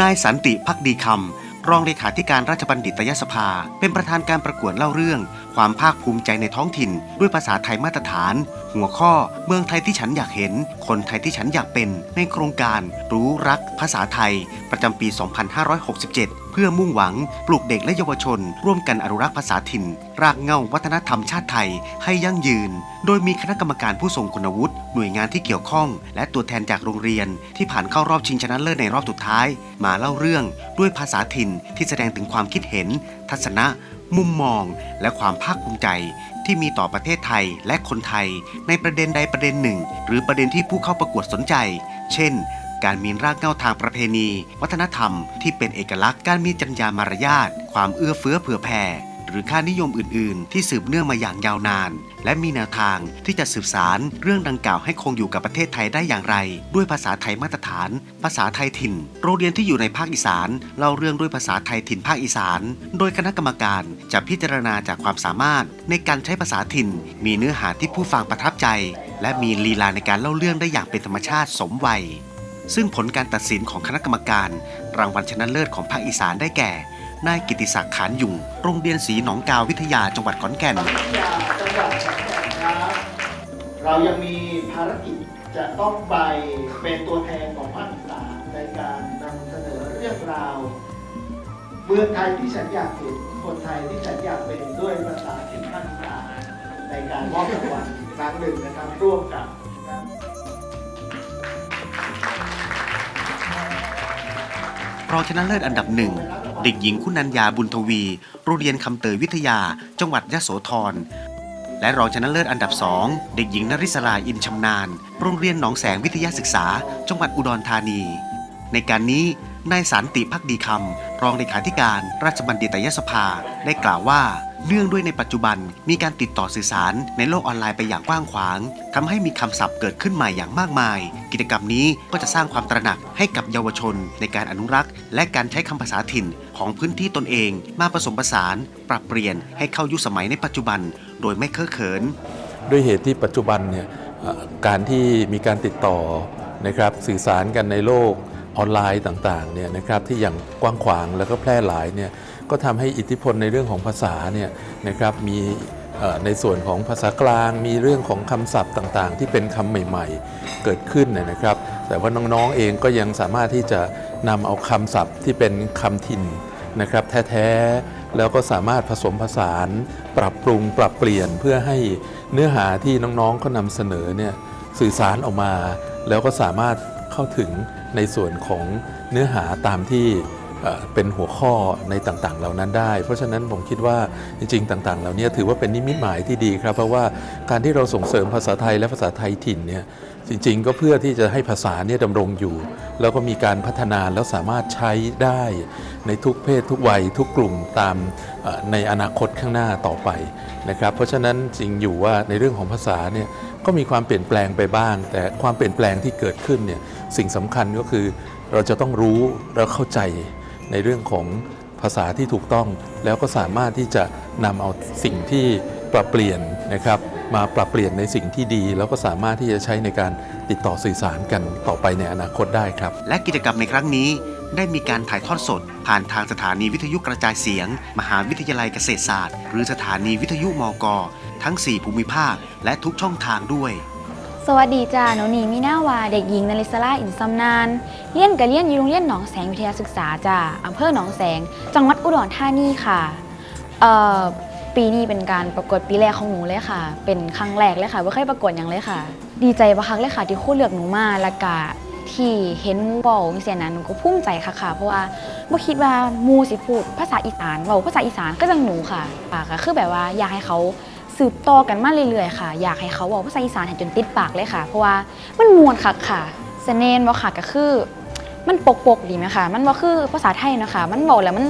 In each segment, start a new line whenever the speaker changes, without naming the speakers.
นายสันติพักดีคำรองเลขาธิการราชบัณฑิตยสภา เป็นประธานการประกวดเล่าเรื่อง ความภาคภูมิใจในท้องถิ่น ด้วยภาษาไทยมาตรฐาน หัวข้อ เมืองไทยที่ฉันอยากเห็น คนไทยที่ฉันอยากเป็น ในโครงการ รู้รักภาษาไทย ประจำปี 2567 เพื่อมุ่งหวังปลูกเด็กและเยาวชน ร่วมกันอนุรักษ์ภาษาถิ่น รากเหง้าวัฒนธรรมชาติไทยให้ยั่งยืน โดยมีคณะกรรมการผู้ทรงคุณวุฒิหน่วยงานที่เกี่ยวข้อง และตัวแทนจากโรงเรียน ที่ผ่านเข้ารอบชิงชนะเลิศในรอบสุดท้าย มาเล่าเรื่องด้วยภาษาถิ่นที่แสดงถึงความคิดเห็น ทัศนะ มุมมองและความภาคภูมิใจที่มีต่อประเทศไทยและคนไทย ในประเด็นใดประเด็นหนึ่ง หรือประเด็นที่ผู้เข้าประกวดสนใจ เช่น การมีรากเหง้าทางประเพณี วัฒนธรรม ที่เป็นเอกลักษณ์การมีจรรยามารยาทความเอื้อเฟื้อเผื่อแผ่ รือค่านิยมอื่น ๆ ที่สืบเนื่องมาอย่างยาวนาน และมีแนวทางที่จะสืบสารเรื่องดังกล่าวให้คงอยู่กับประเทศไทยได้อย่างไร ด้วยภาษาไทยมาตรฐาน ภาษาไทยถิ่น โรงเรียนที่อยู่ในภาคอีสานเล่าเรื่องด้วยภาษาไทยถิ่นภาคอีสาน โดยคณะกรรมการจะพิจารณาจากความสามารถ ในการใช้ภาษาถิ่น มีเนื้อหาที่ผู้ฟังประทับใจ และมีลีลาในการเล่าเรื่องได้อย่างเป็นธรรมชาติสมวัยซึ่งผลการตัดสินของคณะกรรมการ รางวัลชนะเลิศของภาคอีสานได้แก่ นายกิติศักดิ์ขานยุงโรงเรียนศรีหนองกาววิทยาจังหวัดขอนแก่น
จังหวัดขอนแก่นครับเรายังมีภารกิจจะต้องไปเป็นตัวแทนของภาคอีสานในการนำเสนอเรื่องราว เมืองไทยที่ฉันอยากเห็นคนไทยที่ฉันอยากเป็นด้วยภาษาถิ่นภาคอีสานในการมอบรางวัลครั้งหนึ่งนะครับร่วมกับนะครับ
รองชนะเลิศอันดับหนึ่ง เด็กหญิงคุณัญญาบุญทวี โรงเรียนคำเตยวิทยา จังหวัดยะโสธร และรองชนะเลิศอันดับสองเด็กหญิงนริศราอินชำนาญ โรงเรียนหนองแสงวิทยาศึกษา จังหวัดอุดรธานี ในการนี้ นายสันติพักดีคำรองเลขาธิการราชบัณฑิตยสภา ได้กล่าวว่า เนื่องด้วยในปัจจุบันมีการติดต่อสื่อสารในโลกออนไลน์ไปอย่างกว้างขวางทำให้มีคำศัพท์เกิดขึ้นใหม่อย่างมากมาย กิจกรรมนี้ก็จะสร้างความตระหนักให้กับเยาวชน ในการอนุรักษ์ และการใช้คำภาษาถิ่นของพื้นที่ตนเอง มาผสมผสาน ปรับเปลี่ยนให้เข้ายุคสมัยในปัจจุบัน โดยไม่เคอะเขิน
ด้วยเหตุที่ปัจจุบันเนี่ยการที่มีการติดต่อนะครับสื่อสารกันในโลก ออนไลน์ต่างๆเนี่ยนะครับที่อย่างกว้างขวางแล้วก็แพร่หลายเนี่ยก็ทำให้อิทธิพลในเรื่องของภาษาเนี่ยนะครับมีในส่วนของภาษากลางมีเรื่องของคำศัพท์ต่างๆ ที่เป็นคำใหม่ๆ เกิดขึ้นนนะครับ แต่ว่าน้องๆเองก็ยังสามารถที่จะนำเอาคำศัพท์ที่เป็นคำถิ่นนะครับแท้ๆแล้วก็สามารถผสมผสาน ปรับปรุงปรับเปลี่ยนเพื่อให้เนื้อหาที่น้องๆเขานำเสนอเนี่ยสื่อสารออกมา แล้วก็สามารถ เข้าถึงในส่วนของเนื้อหาตามที่เป็นหัวข้อในต่างๆ เหล่านั้นได้ เพราะฉะนั้นผมคิดว่าจริง ๆ ต่าง ๆ เหล่านี้ถือว่าเป็นนิมิตหมายที่ดีครับ เพราะว่าการที่เราส่งเสริมภาษาไทยและภาษาไทยถิ่นเนี่ยจริง ๆ ก็เพื่อที่จะให้ภาษาเนี่ยดำรงอยู่ แล้วก็มีการพัฒนาแล้วสามารถใช้ได้ในทุกเพศ ทุกวัย ทุกกลุ่มตามในอนาคตข้างหน้าต่อไปนะครับ เพราะฉะนั้นจริงอยู่ว่าในเรื่องของภาษาเนี่ย ก็มีความเปลี่ยนแปลงไปบ้าง แต่ความเปลี่ยนแปลงที่เกิดขึ้นเนี่ยสิ่งสำคัญก็คือเราจะต้องรู้และเข้าใจในเรื่องของภาษาที่ถูกต้อง แล้วก็สามารถที่จะนำเอาสิ่งที่ปรับเปลี่ยนนะครับมาปรับเปลี่ยนในสิ่งที่ดี แล้วก็สามารถที่จะใช้ในการติดต่อสื่อสารกันต่อไปในอนาคตได้ครับ
และกิจกรรมในครั้งนี้ ได้มีการถ่ายทอดสด ผ่านทางสถานีวิทยุกระจายเสียง มหาวิทยาลัยเกษตรศาสตร์ หรือสถานีวิทยุมก ทั้ง 4 ภูมิภาค และทุกช่องทางด้วย
สวัสดีจ้าหนูนีมินาวาเด็กหญิงนริศราอินซัมนานเรียนกับเรียนอยู่โรงเรียนหนองแสงวิทยาศึกษาจ้าอำเภอหนองแสง จังหวัดอุดรธานีค่ะเอ่อปีนี้เป็นการประกวดปีแรกของหนูเลยค่ะ เป็นครั้งแรกเลยค่ะว่เคยประกวดอย่างเลยค่ะ ดีใจประคักเลยค่ะที่คู่เลือกหนูมาและกะ ที่เห็นหมูเบาเสียนั้นหนูก็ภูมิใจค่ะค่ะ เพราะว่าบ่คิดว่าหมูสิพูดภาษาอีสานเว้าภาษาอีสานก็จังหนูค่ะปากก็คือแบบว่าอยากให้เขาสืบต่อกันมาเรื่อยๆค่ะ อยากให้เขาเว้าภาษาอีสานให้จนติดปากเลยค่ะ เพราะว่ามันมวนคักค่ะเสน่ห์บ่ค่ะก็คือมันปกปกดีไหมคะมันบ่คือภาษาไทยเนาะคะมันเว้าแล้วมัน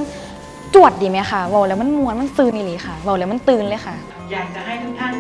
จวดดีไหมคะเว้าแล้วมันมวนมันตื่นนี่เลยค่ะเว้าแล้วมันตื่นเลยค่ะ
อยากจะให้ทุกท่าน